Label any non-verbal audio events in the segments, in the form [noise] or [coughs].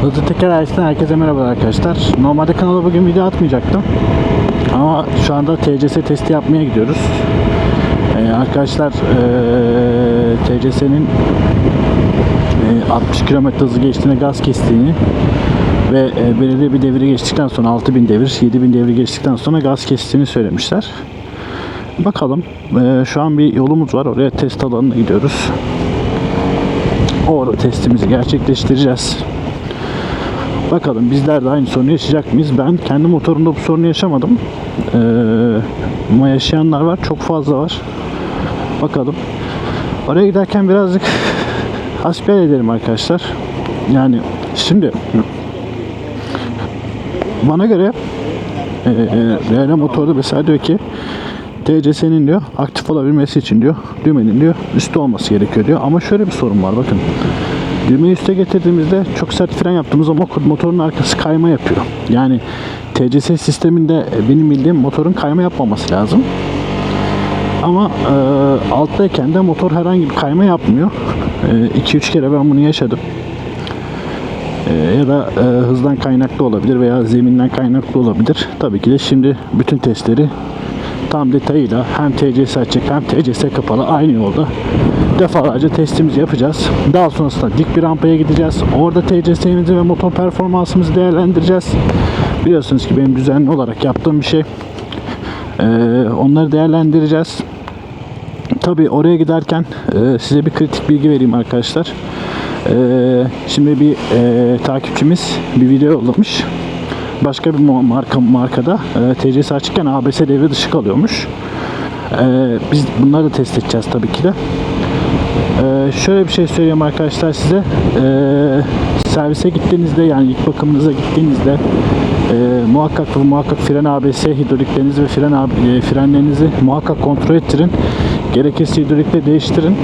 Hızlı Teker ailesinden herkese merhaba arkadaşlar. Normalde kanala bugün video atmayacaktım. Ama şu anda TCS testi yapmaya gidiyoruz. Ee, arkadaşlar ee, TCS'nin ee, 60 km hızı geçtiğinde gaz kestiğini ve ee, belirli bir devri geçtikten sonra 6000 devir, 7000 devri geçtikten sonra gaz kestiğini söylemişler. Bakalım. Ee, şu an bir yolumuz var. Oraya test alanına gidiyoruz. Orada testimizi gerçekleştireceğiz. Bakalım bizler de aynı sorunu yaşayacak mıyız? Ben kendi motorumda bu sorunu yaşamadım. Ee, ama yaşayanlar var. Çok fazla var. Bakalım. Oraya giderken birazcık hasbihal edelim arkadaşlar. Yani şimdi bana göre e, e, Real motorda mesela diyor ki TCS'nin diyor aktif olabilmesi için diyor düğmenin diyor üstü olması gerekiyor diyor. Ama şöyle bir sorun var bakın. Düğmeyi üste getirdiğimizde çok sert fren yaptığımız zaman motorun arkası kayma yapıyor. Yani TCS sisteminde e, benim bildiğim motorun kayma yapmaması lazım. Ama e, alttayken de motor herhangi bir kayma yapmıyor. 2-3 kere ben bunu yaşadım. E, ya da e, hızdan kaynaklı olabilir veya zeminden kaynaklı olabilir. Tabii ki de şimdi bütün testleri tam detayıyla hem TCS açık hem TCS kapalı aynı yolda defalarca testimizi yapacağız. Daha sonrasında dik bir rampaya gideceğiz. Orada TCS'imizi ve motor performansımızı değerlendireceğiz. Biliyorsunuz ki benim düzenli olarak yaptığım bir şey. Ee, onları değerlendireceğiz. Tabii oraya giderken e, size bir kritik bilgi vereyim arkadaşlar. Ee, şimdi bir e, takipçimiz bir video yollamış. Başka bir marka markada e, TCS açıkken ABS devre dışı kalıyormuş. Ee, biz bunları da test edeceğiz tabii ki de. Ee, şöyle bir şey söyleyeyim arkadaşlar size. Ee, servise gittiğinizde yani ilk bakımınıza gittiğinizde e, muhakkak ve muhakkak fren ABS hidroliklerinizi ve fren e, frenlerinizi muhakkak kontrol ettirin. Gerekirse hidrolikle değiştirin.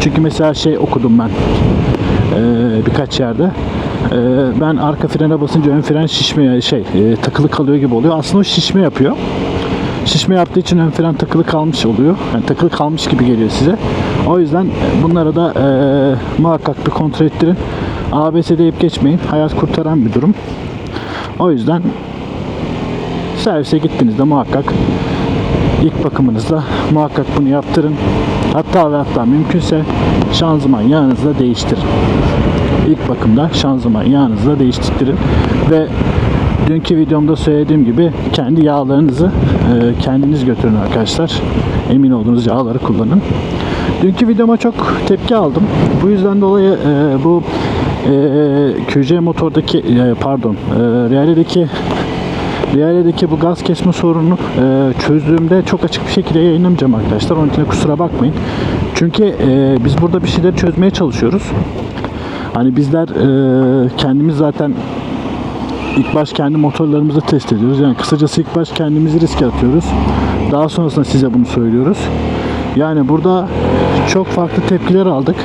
Çünkü mesela şey okudum ben e, birkaç yerde. E, ben arka frene basınca ön fren şişme şey e, takılı kalıyor gibi oluyor. Aslında o şişme yapıyor. Şişme yaptığı için ön fren takılı kalmış oluyor. Yani takılı kalmış gibi geliyor size. O yüzden bunları da e, muhakkak bir kontrol ettirin. ABS deyip geçmeyin. Hayat kurtaran bir durum. O yüzden servise gittiğinizde muhakkak ilk bakımınızda muhakkak bunu yaptırın. Hatta ve hatta mümkünse şanzıman yağınızı da değiştirin. İlk bakımda şanzıman yağınızı değiştirin ve dünkü videomda söylediğim gibi kendi yağlarınızı e, kendiniz götürün arkadaşlar. Emin olduğunuz yağları kullanın. Dünkü videoma çok tepki aldım. Bu yüzden dolayı e, bu e, QC motordaki e, pardon e, Reale'deki Reale'deki bu gaz kesme sorununu e, çözdüğümde çok açık bir şekilde yayınlamayacağım arkadaşlar. Onun için kusura bakmayın. Çünkü e, biz burada bir şeyleri çözmeye çalışıyoruz. Hani bizler e, kendimiz zaten ilk baş kendi motorlarımızı test ediyoruz. Yani kısacası ilk baş kendimizi riske atıyoruz. Daha sonrasında size bunu söylüyoruz. Yani burada çok farklı tepkiler aldık.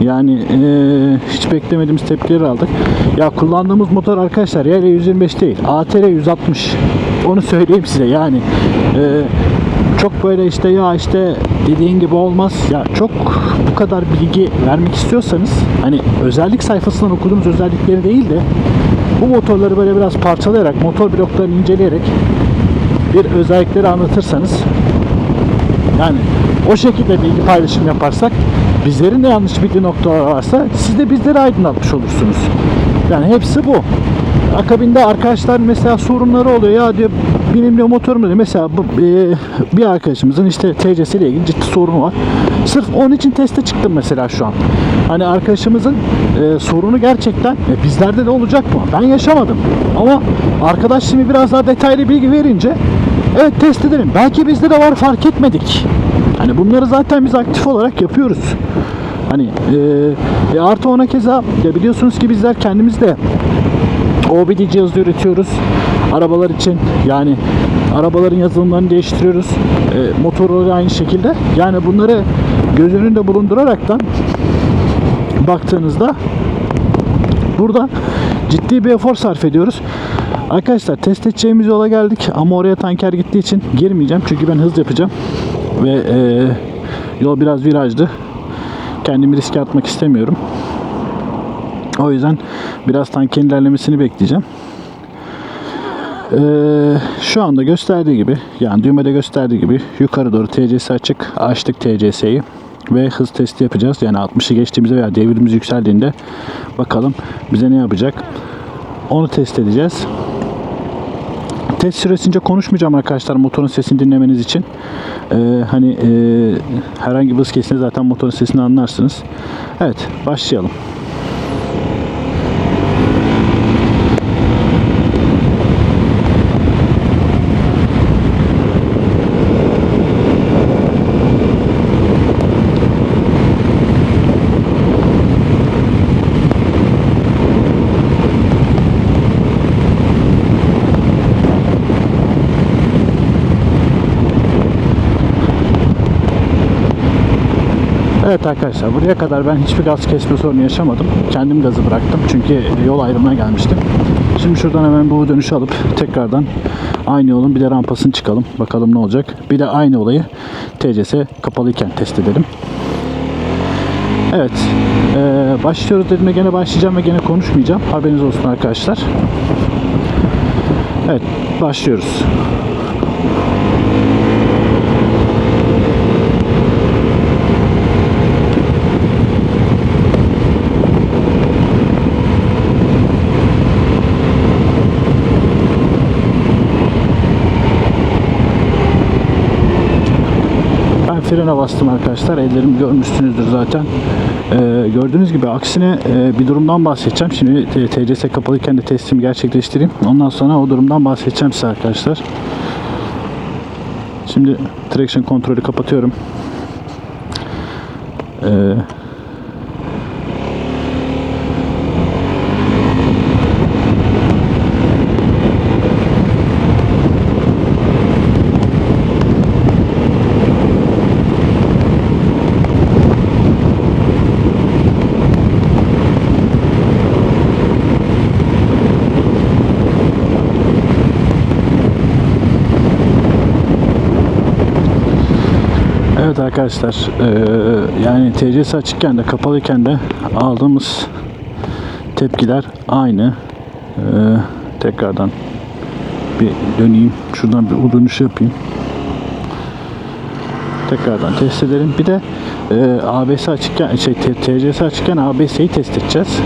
Yani eee, hiç beklemediğimiz tepkileri aldık. Ya kullandığımız motor arkadaşlar YL 125 değil. ATR 160. Onu söyleyeyim size yani. eee, çok böyle işte ya işte dediğin gibi olmaz. Ya çok bu kadar bilgi vermek istiyorsanız hani özellik sayfasından okuduğumuz özellikleri değil de bu motorları böyle biraz parçalayarak motor bloklarını inceleyerek bir özellikleri anlatırsanız yani o şekilde bilgi paylaşım yaparsak bizlerin de yanlış bildiği noktalar varsa siz de bizleri aydınlatmış olursunuz. Yani hepsi bu. Akabinde arkadaşlar mesela sorunları oluyor ya diyor benim diyor motorum diyor. Mesela bu, e, bir arkadaşımızın işte TCS ile ilgili ciddi sorunu var. Sırf onun için teste çıktım mesela şu an. Hani arkadaşımızın e, sorunu gerçekten e, bizlerde de olacak mı? Ben yaşamadım. Ama arkadaş şimdi biraz daha detaylı bilgi verince evet test edelim. Belki bizde de var fark etmedik. Hani bunları zaten biz aktif olarak yapıyoruz. Hani e, e, artı ona keza ya biliyorsunuz ki bizler kendimiz de OBD cihazı üretiyoruz. Arabalar için yani arabaların yazılımlarını değiştiriyoruz. E, motorları aynı şekilde. Yani bunları göz önünde bulunduraraktan baktığınızda burada ciddi bir efor sarf ediyoruz. Arkadaşlar test edeceğimiz yola geldik ama oraya tanker gittiği için girmeyeceğim çünkü ben hız yapacağım ve e, yol biraz virajlı. Kendimi riske atmak istemiyorum. O yüzden biraz tankın ilerlemesini bekleyeceğim. Ee, şu anda gösterdiği gibi yani düğmede gösterdiği gibi yukarı doğru TCS açık açtık TCS'yi ve hız testi yapacağız. Yani 60'ı geçtiğimizde veya devrimiz yükseldiğinde bakalım bize ne yapacak. Onu test edeceğiz. Test süresince konuşmayacağım arkadaşlar motorun sesini dinlemeniz için. Ee, hani e, herhangi bir hız kesince zaten motorun sesini anlarsınız. Evet başlayalım. Evet arkadaşlar buraya kadar ben hiçbir gaz kesme sorunu yaşamadım. Kendim gazı bıraktım çünkü yol ayrımına gelmiştim. Şimdi şuradan hemen bu dönüşü alıp tekrardan aynı yolun bir de rampasını çıkalım. Bakalım ne olacak. Bir de aynı olayı TCS kapalıyken test edelim. Evet. eee, başlıyoruz dediğimde gene başlayacağım ve gene konuşmayacağım. Haberiniz olsun arkadaşlar. Evet. Başlıyoruz. Frene bastım arkadaşlar. Ellerimi görmüşsünüzdür zaten. Ee, gördüğünüz gibi aksine e, bir durumdan bahsedeceğim. Şimdi e, TCS kapalıyken de testimi gerçekleştireyim. Ondan sonra o durumdan bahsedeceğim size arkadaşlar. Şimdi traction kontrolü kapatıyorum. Ee, Evet arkadaşlar eee, yani TCS açıkken de kapalıyken de aldığımız tepkiler aynı. Eee, tekrardan bir döneyim. Şuradan bir U dönüşü yapayım. Tekrardan test edelim. Bir de eee ABS açıkken şey T- TCS açıkken ABS'yi test edeceğiz.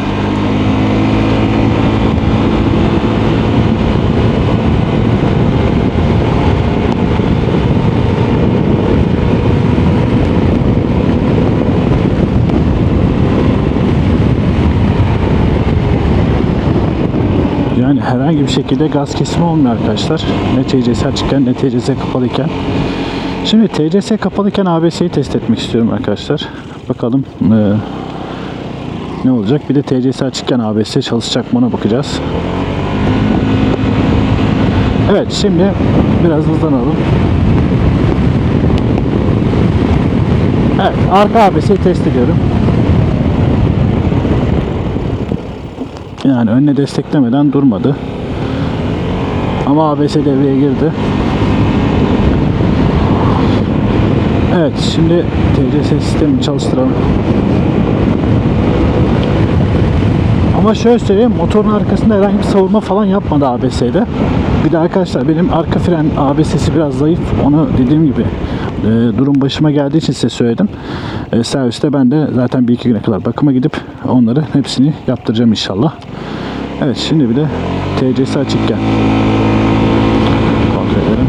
Yani herhangi bir şekilde gaz kesimi olmuyor arkadaşlar. Ne TCS açıkken ne TCS kapalıyken. Şimdi TCS kapalıyken ABS'yi test etmek istiyorum arkadaşlar. Bakalım eee, ne olacak. Bir de TCS açıkken ABS çalışacak mı ona bakacağız. Evet şimdi biraz hızlanalım. Evet arka ABS'yi test ediyorum. Yani önüne desteklemeden durmadı. Ama ABS devreye girdi. Evet şimdi TCS sistemini çalıştıralım. Ama şöyle söyleyeyim motorun arkasında herhangi bir savurma falan yapmadı ABS'de. Bir de arkadaşlar benim arka fren ABS'si biraz zayıf. Onu dediğim gibi e, durum başıma geldiği için size söyledim. E, serviste ben de zaten bir iki güne kadar bakıma gidip onları hepsini yaptıracağım inşallah. Evet şimdi bir de TCS açıkken kontrol edelim.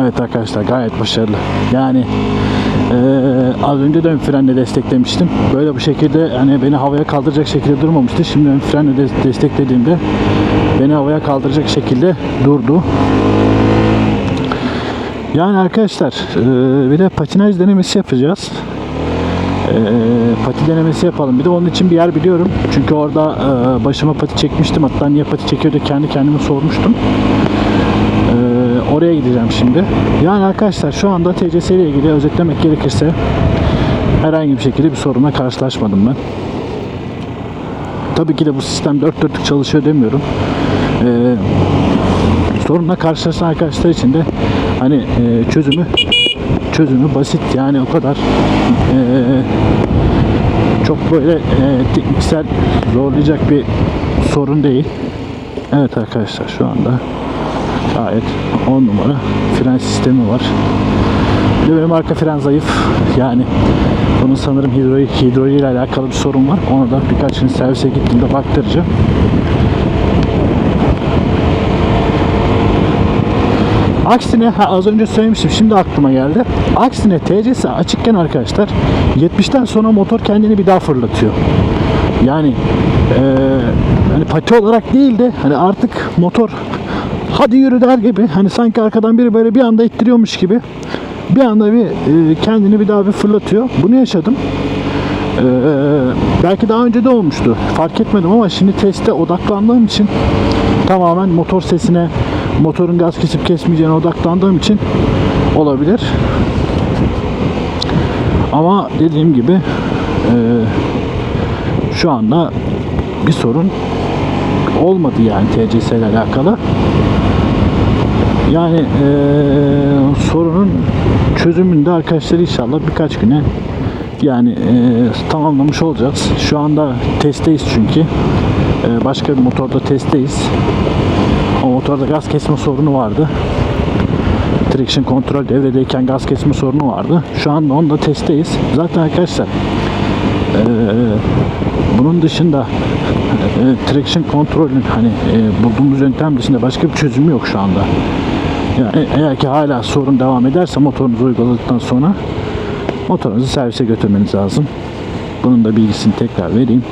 Evet arkadaşlar gayet başarılı. Yani eee, az önce de ön frenle desteklemiştim. Böyle bu şekilde hani beni havaya kaldıracak şekilde durmamıştı. Şimdi ön frenle de desteklediğimde beni havaya kaldıracak şekilde durdu. Yani arkadaşlar eee, bir de patinaj denemesi yapacağız. Eee, pati denemesi yapalım. Bir de onun için bir yer biliyorum. Çünkü orada eee, başıma pati çekmiştim. Hatta niye pati çekiyordu kendi kendime sormuştum. Oraya gideceğim şimdi. Yani arkadaşlar şu anda TCS ile ilgili özetlemek gerekirse herhangi bir şekilde bir sorunla karşılaşmadım ben. Tabii ki de bu sistem dört dörtlük çalışıyor demiyorum. Ee, sorunla karşılaşan arkadaşlar için de hani e, çözümü çözümü basit yani o kadar e, çok böyle e, tekniksel zorlayacak bir sorun değil. Evet arkadaşlar şu anda gayet 10 numara fren sistemi var. Bir benim arka fren zayıf. Yani bunun sanırım hidro, hidro ile alakalı bir sorun var. Onu da birkaç gün servise gittiğimde baktıracağım. Aksine ha, az önce söylemiştim şimdi aklıma geldi. Aksine TC'si açıkken arkadaşlar 70'ten sonra motor kendini bir daha fırlatıyor. Yani eee hani pati olarak değil de hani artık motor hadi yürü der gibi hani sanki arkadan biri böyle bir anda ittiriyormuş gibi bir anda bir e, kendini bir daha bir fırlatıyor. Bunu yaşadım. Ee, belki daha önce de olmuştu. Fark etmedim ama şimdi teste odaklandığım için tamamen motor sesine, motorun gaz kesip kesmeyeceğine odaklandığım için olabilir. Ama dediğim gibi e, şu anda bir sorun olmadı yani TCS ile alakalı. Yani e, sorunun çözümünde arkadaşlar inşallah birkaç güne yani e, tamamlamış olacağız. Şu anda testteyiz çünkü. E, başka bir motorda testteyiz. O motorda gaz kesme sorunu vardı. Traction kontrol devredeyken gaz kesme sorunu vardı. Şu anda onda testteyiz. Zaten arkadaşlar e, bunun dışında e, traction kontrolün hani e, bulduğumuz yöntem dışında başka bir çözümü yok şu anda. Yani eğer ki hala sorun devam ederse motorunuzu uyguladıktan sonra motorunuzu servise götürmeniz lazım. Bunun da bilgisini tekrar vereyim.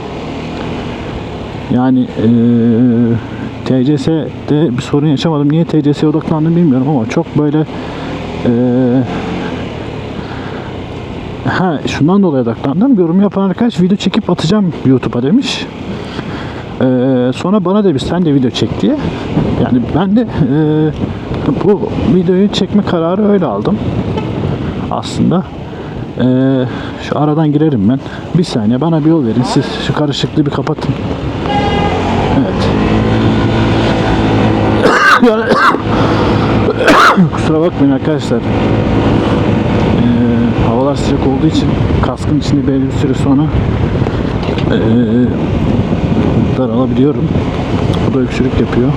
Yani eee TCS'de bir sorun yaşamadım. Niye TCS'ye odaklandım bilmiyorum ama çok böyle eee ha şundan dolayı odaklandım. Yorum yapan arkadaş video çekip atacağım YouTube'a demiş. Eee, sonra bana demiş sen de video çek diye. Yani ben de eee, bu videoyu çekme kararı öyle aldım. Aslında. Eee, şu aradan girerim ben. Bir saniye bana bir yol verin. Siz şu karışıklığı bir kapatın. Evet. [coughs] [coughs] Kusura bakmayın arkadaşlar. Eee, havalar sıcak olduğu için kaskın içinde belli bir süre sonra eee daralabiliyorum. Bu da öksürük yapıyor.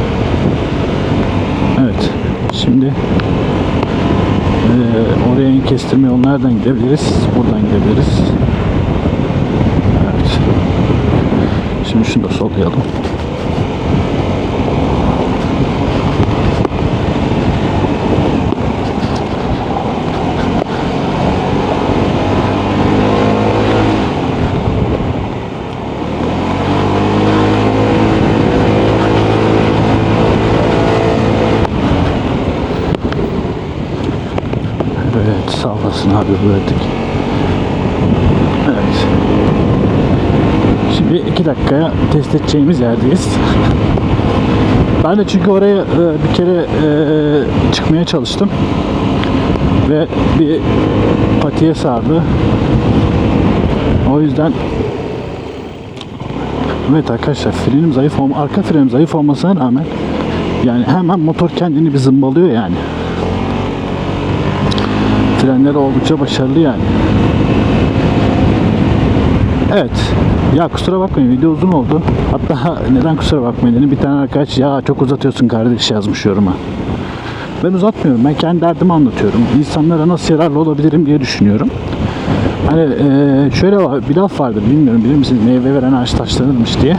Şimdi eee, oraya en kestirme yol nereden gidebiliriz? Buradan gidebiliriz. Evet. Şimdi şunu da sollayalım. Abi bıraktık. Evet. Şimdi iki dakikaya test edeceğimiz yerdeyiz. [laughs] Ben de çünkü oraya e, bir kere e, çıkmaya çalıştım. Ve bir patiye sardı. O yüzden Evet arkadaşlar frenim zayıf olma, arka frenim zayıf olmasına rağmen yani hemen motor kendini bir zımbalıyor yani. Frenleri oldukça başarılı yani. Evet. Ya kusura bakmayın video uzun oldu. Hatta [laughs] neden kusura bakmayın dedim. Bir tane arkadaş ya çok uzatıyorsun kardeş yazmış yoruma. Ben uzatmıyorum. Ben kendi derdimi anlatıyorum. İnsanlara nasıl yararlı olabilirim diye düşünüyorum. Hani eee, şöyle bir laf vardır bilmiyorum bilir misiniz meyve veren ağaç taşlanırmış diye.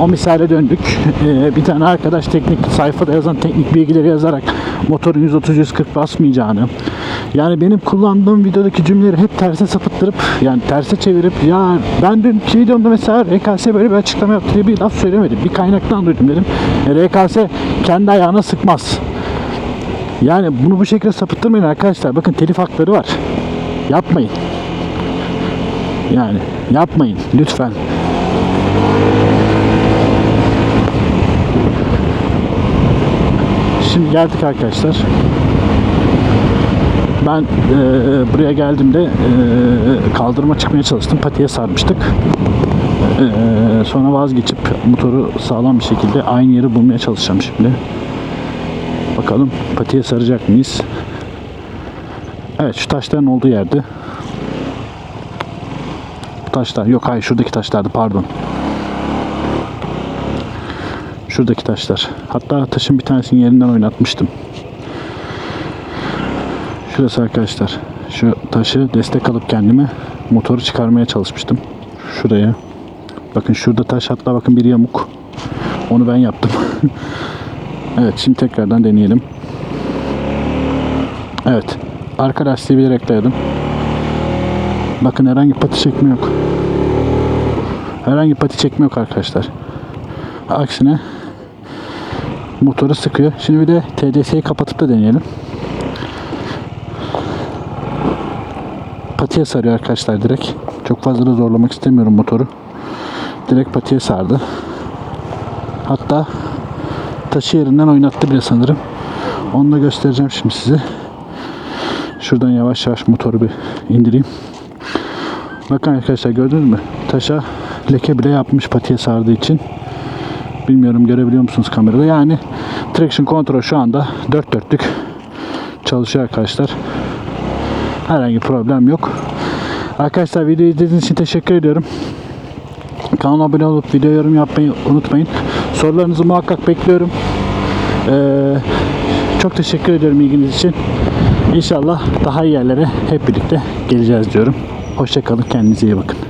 O misale döndük. Eee, bir tane arkadaş teknik sayfada yazan teknik bilgileri yazarak motorun 130-140 basmayacağını yani benim kullandığım videodaki cümleleri hep terse sapıttırıp yani terse çevirip ya ben dünkü videomda mesela RKS böyle bir açıklama yaptı diye bir laf söylemedim. Bir kaynaktan duydum dedim. E, RKS kendi ayağına sıkmaz. Yani bunu bu şekilde sapıttırmayın arkadaşlar. Bakın telif hakları var. Yapmayın. Yani yapmayın lütfen. Şimdi geldik arkadaşlar. Ben eee, buraya geldiğimde eee, kaldırıma çıkmaya çalıştım. Patiye sarmıştık. Ee, sonra vazgeçip motoru sağlam bir şekilde aynı yeri bulmaya çalışacağım şimdi. Bakalım patiye saracak mıyız? Evet şu taşların olduğu yerde. Bu taşlar yok hayır şuradaki taşlardı pardon. Şuradaki taşlar. Hatta taşın bir tanesini yerinden oynatmıştım. Şurası arkadaşlar. Şu taşı destek alıp kendime motoru çıkarmaya çalışmıştım. Şuraya. Bakın şurada taş hatta bakın bir yamuk. Onu ben yaptım. [laughs] evet şimdi tekrardan deneyelim. Evet. Arka lastiği bilerek dayadım. Bakın herhangi pati çekme yok. Herhangi pati çekme yok arkadaşlar. Aksine motoru sıkıyor. Şimdi bir de TDS'yi kapatıp da deneyelim. Patiye sarıyor arkadaşlar direkt. Çok fazla da zorlamak istemiyorum motoru. Direkt patiye sardı. Hatta taşı yerinden oynattı bile sanırım. Onu da göstereceğim şimdi size. Şuradan yavaş yavaş motoru bir indireyim. Bakın arkadaşlar gördünüz mü? Taşa leke bile yapmış patiye sardığı için. Bilmiyorum görebiliyor musunuz kamerada? Yani traction control şu anda dört dörtlük çalışıyor arkadaşlar. Herhangi problem yok. Arkadaşlar videoyu izlediğiniz için teşekkür ediyorum. Kanala abone olup video yorum yapmayı unutmayın. Sorularınızı muhakkak bekliyorum. Ee, çok teşekkür ediyorum ilginiz için. İnşallah daha iyi yerlere hep birlikte geleceğiz diyorum. Hoşçakalın. Kendinize iyi bakın.